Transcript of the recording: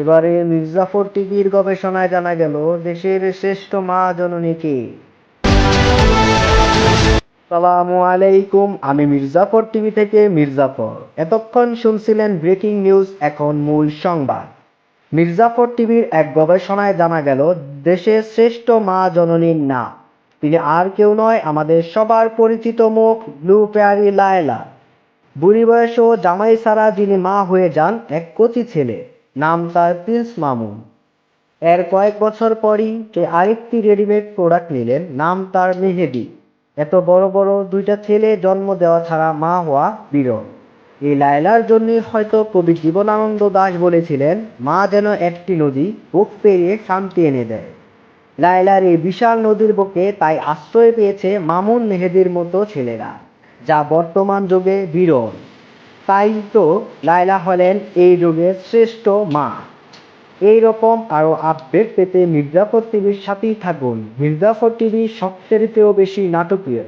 এবারে মির্জাফর টিভির গবেষণায় জানা গেল, দেশের শ্রেষ্ঠ মা জননী কে? সালামু আলাইকুম, আমি মির্জাফর টিভি থেকে মির্জাফর। এতক্ষণ শুনছিলেন ব্রেকিং নিউজ, এখন মূল সংবাদ। মির্জাফর টিভির এক গবেষণায় জানা গেল, দেশের শ্রেষ্ঠ মা জননীর নাম। তিনি আর কেউ নয়, আমাদের সবার পরিচিত মুখ, ব্লু পেয়ারি লায়লা। বুড়ি বয়সেও জামাই ছাড়া যিনি মা হয়ে যান, এক কচি ছেলে। নাম তার প্রিন্স মামুন। এর কয়েক বছর পরই সে আরেকটি রেডিমেড প্রোডাক্ট নিলেন, নাম তার মেহেদি। এত বড় বড় দুইটা ছেলে জন্ম দেওয়া ছাড়া মা হওয়া বিরল। এই লায়লার জন্য হয়তো কবি জীবনানন্দ দাস বলেছিলেন, মা যেন একটি নদী বুক পেরিয়ে শান্তি এনে দেয়। লায়লার এই বিশাল নদীর বুকে তাই আশ্রয় পেয়েছে মামুন মেহেদির মতো ছেলেরা, যা বর্তমান যুগে বিরল। তাই তো লায়লা হলেন এই যুগের শ্রেষ্ঠ মা। এই রকম আরও আপডেট পেতে মির্জাফর টিভির সাথেই থাকুন। মির্জাফর টিভি সবচেয়েও বেশি নাটকীয়।